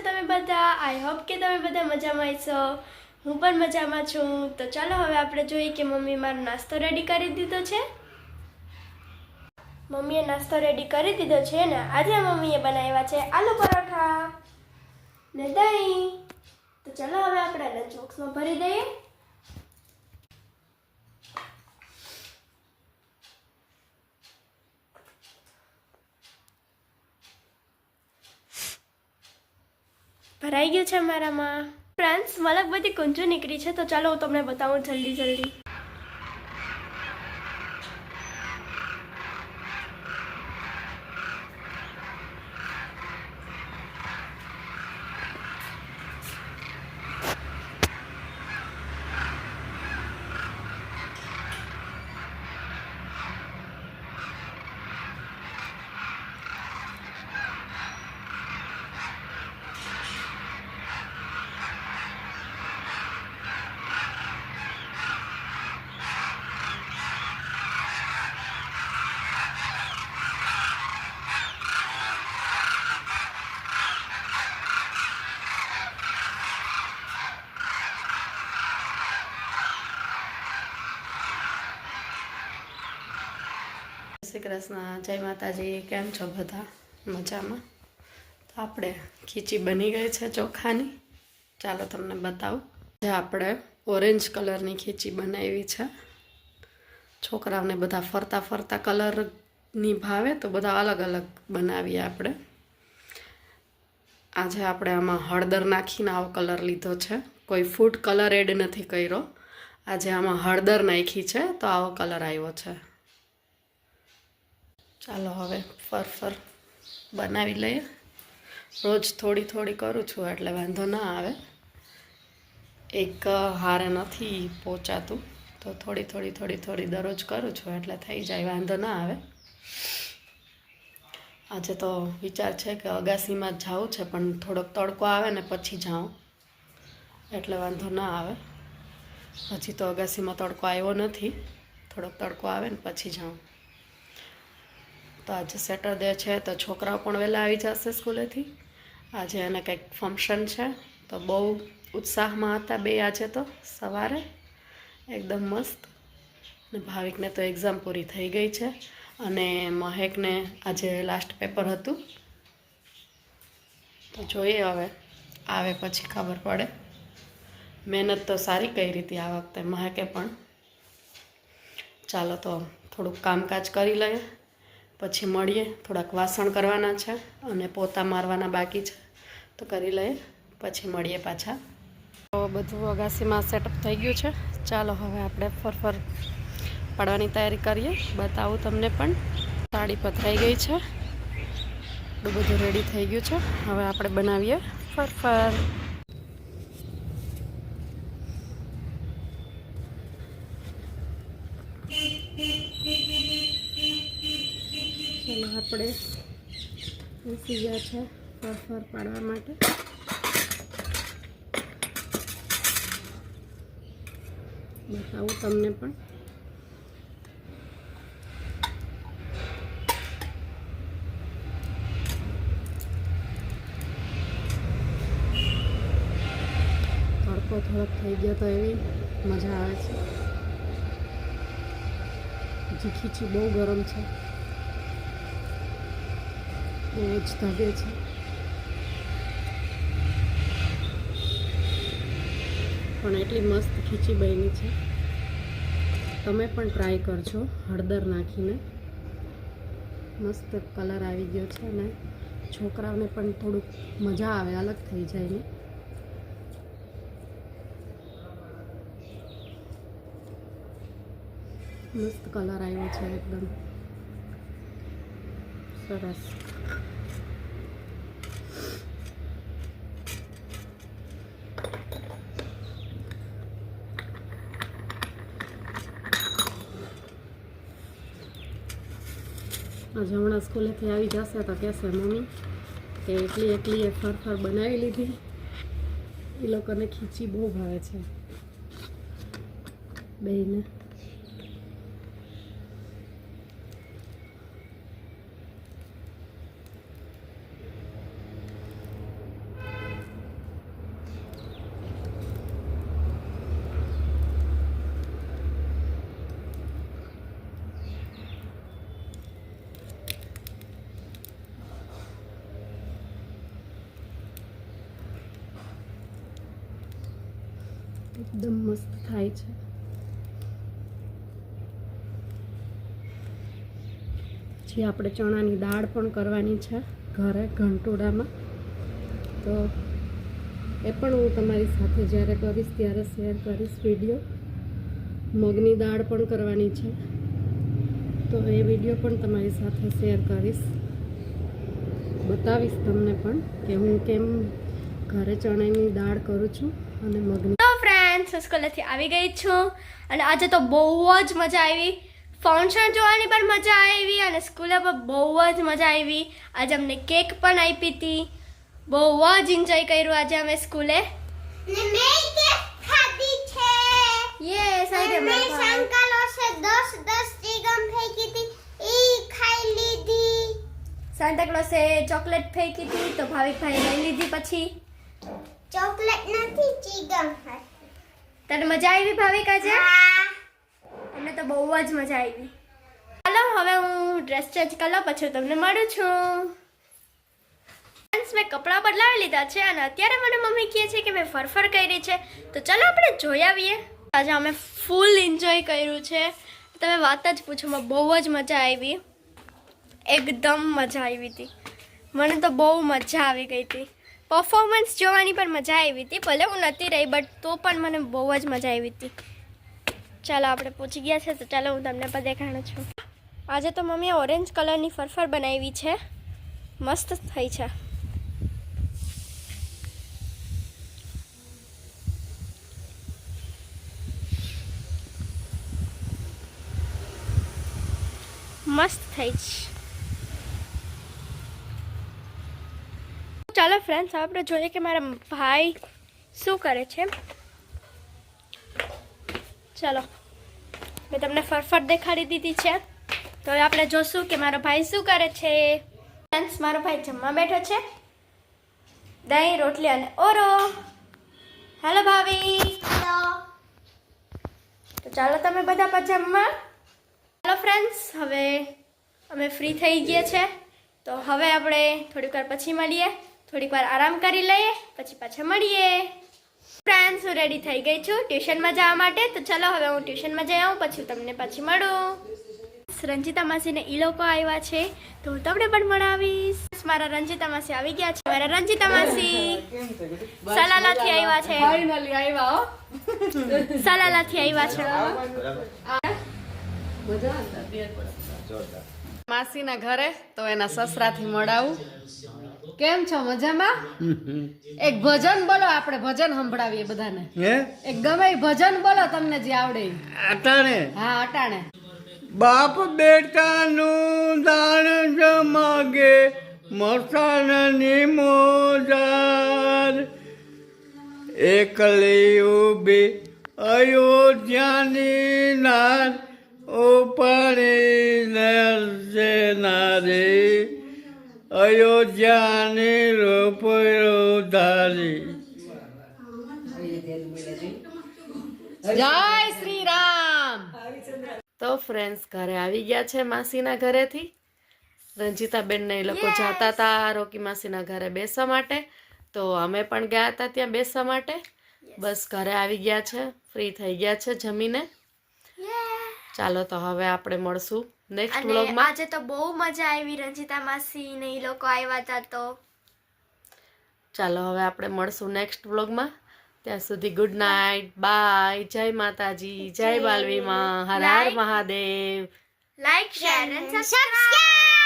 તમે બધા. I hope કે તમે બધા મજામાં છો હું પણ મજામાં છું. તો ચાલો હવે આપણે જોઈએ કે મમ્મી મારો નાસ્તો રેડી કરી દીધો છે? મમ્મીએ નાસ્તો રેડી કરી દીધો છે ને? આજે મમ્મીએ બનાવ્યા છે આલુ પરોઠા. ને દહીં. તો ચાલો હવે આપણે લંચ બોક્સમાં ભરી દઈએ. ભરાઈ ગયું છે મારામાં. ફ્રેન્ડ્સ મલક બધી કુંજુ નીકળી છે, તો ચાલો હું તમને બતાવું જલ્દી જલ્દી. શ્રી કૃષ્ણ, જય માતાજી, કેમ છો બધા? મજામાં? તો આપણે ખીચી બની ગઈ છે ચોખાની. ચાલો તમને બતાવું. જે આપણે ઓરેન્જ કલરની ખીચી બનાવી છે. છોકરાઓને બધા ફરતા ફરતા કલરની ભાવે તો બધા અલગ અલગ બનાવીએ આપણે. આજે આપણે આમાં હળદર નાખીને આવો કલર લીધો છે. કોઈ ફૂડ કલર એડ નથી કર્યો. આજે આમાં હળદર નાખી છે તો આવો કલર આવ્યો છે. ચાલો હવે ફર ફર બનાવી લઈએ. રોજ થોડી થોડી કરું છું એટલે વાંધો ના આવે. એક હારે નથી પહોંચાતું તો થોડી થોડી થોડી થોડી દરરોજ કરું છું એટલે થઈ જાય, વાંધો ના આવે. આજે તો વિચાર છે કે અગાસીમાં જ જાવું છે, પણ થોડોક તડકો આવે ને પછી જાઉં. એટલે વાંધો ના આવે. હજી તો અગાસીમાં તડકો આવ્યો નથી. થોડોક તડકો આવે ને પછી જાઉં. તો આજે સેટરડે છે તો છોકરાઓ પણ વહેલા આવી જશે સ્કૂલેથી. આજે એને કંઈક ફંક્શન છે તો બહુ ઉત્સાહમાં હતા બે આજે તો સવારે. એકદમ મસ્ત. ને ભાવિકને તો એક્ઝામ પૂરી થઈ ગઈ છે અને મહેકને આજે લાસ્ટ પેપર હતું. તો જોઈએ હવે, આવે પછી ખબર પડે. મહેનત તો સારી કઈ રીતે આ વખતે મહેકે પણ. ચાલો તો થોડુંક કામકાજ કરી લઈએ. પછી મળીએ. થોડાક વાસણ કરવાના છે અને પોતા મારવાના બાકી છે. તો કરી લઈએ. પછી મળીએ પાછા. તો બધું અગાસીમાં સેટઅપ થઈ ગયું છે. ચાલો હવે આપણે ફરફર પાડવાની તૈયારી કરીએ. બતાવું તમને પણ. સાડી પથરાઈ ગઈ છે. બધું રેડી થઈ ગયું છે. હવે આપણે બનાવીએ ફરફર. આપણે બેસી ગયા છે ફરફર પાડવા માટે. બતાવું તમને પણ. તડકો થોડોક થઈ ગયો તો એવી મજા આવે છે. હજી ખીચી બહુ ગરમ છે. બહુ જ ધગે છે પણ એટલી મસ્ત ખીચી બની છે. તમે પણ ટ્રાય કરજો, હળદર નાખીને. મસ્ત કલર આવી ગયો છે અને છોકરાઓને પણ થોડુંક મજા આવે, અલગ થઈ જાય ને. મસ્ત કલર આવ્યો છે એકદમ. સરસ. આજે હમણાં સ્કૂલેથી આવી જશે તો કહેશે, મમ્મી, કે એકલી એકલી એ ફર ફર બનાવી લીધી. એ લોકોને ખીચી બહુ ભાવે છે. બેયને. એકદમ મસ્ત થાય છે. પછી આપણે ચણાની દાળ પણ કરવાની છે ઘરે ઘંટોડામાં તો એ પણ હું તમારી સાથે જ્યારે કરીશ ત્યારે શેર કરીશ વીડિયો. મગની દાળ પણ કરવાની છે. તો એ વીડિયો પણ તમારી સાથે શેર કરીશ. બતાવીશ તમને પણ કે હું કેમ ઘરે ચણાની દાળ કરું છું અને મગની તો ફ્રેન્ડ્સ હું સ્કૂલેથી આવી ગઈ છું. અને આજે તો બહુ જ મજા આવી. ફંક્શન જોવાની પણ મજા આવી અને સ્કૂલે પણ બહુ જ મજા આવી. આજે અમને કેક પણ આપી હતી. બહુ જ એન્જોય કર્યું આજે અમે સ્કૂલે. ને મેં કેક ખાધી છે. યે સાઈડે મેં સંકલો છે દસ દસ ચીગમ ફેંકી હતી. ઈ ખાઈ લીધી. સાન્ટા ક્લોસે ચોકલેટ ફેંકી હતી તો ભાવિકભાઈ લઈ લીધી પછી. ચોકલેટ નથી ચીગમ ખાધી. તને મજા આવી ભાવિક આજે? હા તો બહુ જ મજા આવી. ચાલો, હવે હું ડ્રેસ ચેન્જ કરી પછી તમને મળું છું. મેં કપડાં બદલાવી લીધા છે અને અત્યારે મને મમ્મી કહે છે કે મેં ફરફર કરી છે. તો ચાલો, આપણે જોઈ આવીએ. આજે અમે ફૂલ એન્જોય કર્યું છે. તમે વાત જ પૂછો મને બહુ જ મજા આવી. એકદમ મજા આવી હતી. મને તો બહુ મજા આવી ગઈ હતી. પરફોર્મન્સ જોવાની પણ મજા આવી હતી. ભલે હું નથી રહી બટ તો પણ મને બહુ જ મજા આવી હતી. ચાલો આપણે પહોંચી ગયા છે, તો ચાલો હું તમને પણ દેખાણું છું. આજે તો મમ્મીએ ઓરેન્જ કલરની ફરફર બનાવી છે. મસ્ત થઈ છે. મસ્ત થઈ છે ચાલો ફ્રેન્ડ્સ આપણે જોઈએ કે મારા ભાઈ શું કરે છે. ચાલો મેં તમને ફરફટ દેખાડી દીધી છે. તો હવે આપણે જોશું કે મારો ભાઈ શું કરે છે. ફ્રેન્ડ્સ મારો ભાઈ જમવા બેઠો છે. દહીં રોટલી અને ઓરો. હેલો ભાભી. તો ચાલો તમે બધા પણ જમવા. ચાલો ફ્રેન્ડ્સ હવે અમે ફ્રી થઈ ગયા છે. તો હવે આપણે થોડીક વાર પછી મળીએ. થોડીક વાર આરામ કરી લઈએ પછી પાછા મળીએ. ફ્રેન્ડ્સ હું રેડી થઈ ગઈ છું ટ્યુશનમાં જવા માટે. તો ચલો હવે હું ટ્યુશનમાં જઈ આવું પછી તમને પાછી મળું. રંજીતા માસીને ઈ લોકો આવ્યા છે તો હું તમને પણ મળાવીશ મારા રંજીતા માસી આવી ગયા છે. મારા રંજીતા માસી સલાલાથી આવ્યા છે. ફાઇનલી આવ્યા હો. સલાલાથી આવ્યા છે. માસીના ઘરે તો એના સસરાથી મળાવું. કેમ છો મજામાં? એક ભજન બોલો આપણે ભજન સંભળાવીએ બધાને. હે? એક ગમે ભજન બોલો તમને જે આવડે. અટાણે? હા અટાણે. બાપ બેટાનું દાણ જમાગે મસાણની મોજાર. એકલી ઊભી અયોધ્યાની નાર ઉપાડી નરસે નારી અયોધ્યાની રૂપ ધારી જય શ્રી રામ તો ફ્રેન્ડ્સ ઘરે આવી ગયા છે માસીના ઘરેથી. રંજીતાબેનને એ લોકો જતા હતા રોકી માસીના ઘરે બેસવા માટે. તો અમે પણ ગયા હતા ત્યાં બેસવા માટે. બસ ઘરે આવી ગયા છે ફ્રી થઈ ગયા છે જમીને. ચાલો તો હવે આપણે મળશું. નેક્સ્ટ વ્લોગમાં આજે તો બહુ મજા આવી રંજીતા માસી ને ઈ લોકો આવ્યા હતા તો. ચાલો હવે આપણે મળશું નેક્સ્ટ વ્લોગમાં ત્યાં સુધી ગુડ નાઇટ બાય જય માતાજી જય બાલવીમાં હર હર Mahadev. Like share and subscribe